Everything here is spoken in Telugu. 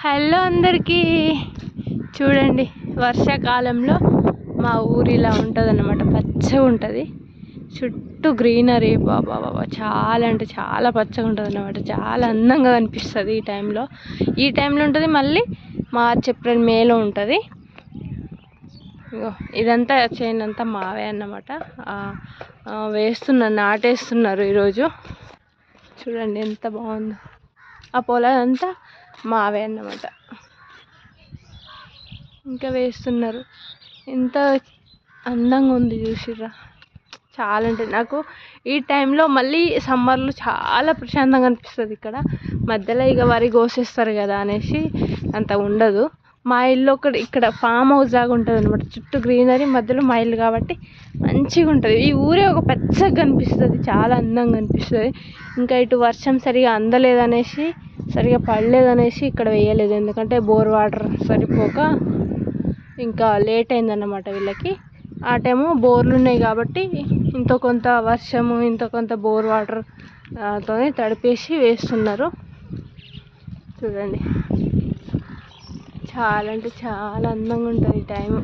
హలో అందరికీ. చూడండి వర్షాకాలంలో మా ఊరు ఇలా ఉంటుంది అన్నమాట పచ్చగా ఉంటుంది. చుట్టూ గ్రీనరీ. బాబా బాబా చాలా అంటే చాలా పచ్చగా ఉంటుంది అన్నమాట చాలా అందంగా కనిపిస్తుంది ఈ టైంలో. ఈ టైంలో ఉంటుంది మళ్ళీ మార్చ్ ఏప్రిల్ మేలో ఉంటుంది. ఇదంతా చేను అంతా మావే అన్నమాట. వేస్తున్నారు నాటేస్తున్నారు ఈరోజు. చూడండి ఎంత బాగుందో. ఆ పొలం అంతా మావే అన్నమాట. ఇంకా వేస్తున్నారు. ఎంత అందంగా ఉంది చూసిర్రా. చాలా అంటే నాకు ఈ టైంలో మళ్ళీ సమ్మర్లో చాలా ప్రశాంతంగా అనిపిస్తుంది ఇక్కడ. మధ్యలో ఇక వరి కోసేస్తారు కదా అనేసి అంత ఉండదు. మా ఇల్లు ఒకటి ఇక్కడ ఫామ్ హౌస్ లాగా ఉంటుంది అనమాట చుట్టూ గ్రీనరీ మధ్యలో మా ఇల్లు కాబట్టి మంచిగా ఉంటుంది. ఈ ఊరే ఒక పచ్చగా కనిపిస్తుంది చాలా అందంగా అనిపిస్తుంది ఇంకా ఇటు వర్షం సరిగా అందలేదు అనేసి సరిగా పడలేదు అనేసి ఇక్కడ వేయలేదు. ఎందుకంటే బోర్ వాటర్ సరిపోక ఇంకా లేట్ అయిందన్నమాట వీళ్ళకి. ఆ టైము బోర్లు ఉన్నాయి కాబట్టి ఇంత కొంత వర్షము ఇంత కొంత బోర్ వాటర్తో తడిపేసి వేస్తున్నారు. చూడండి. చాలా అంటే చాలా అందంగా ఉంటుంది ఈ టైము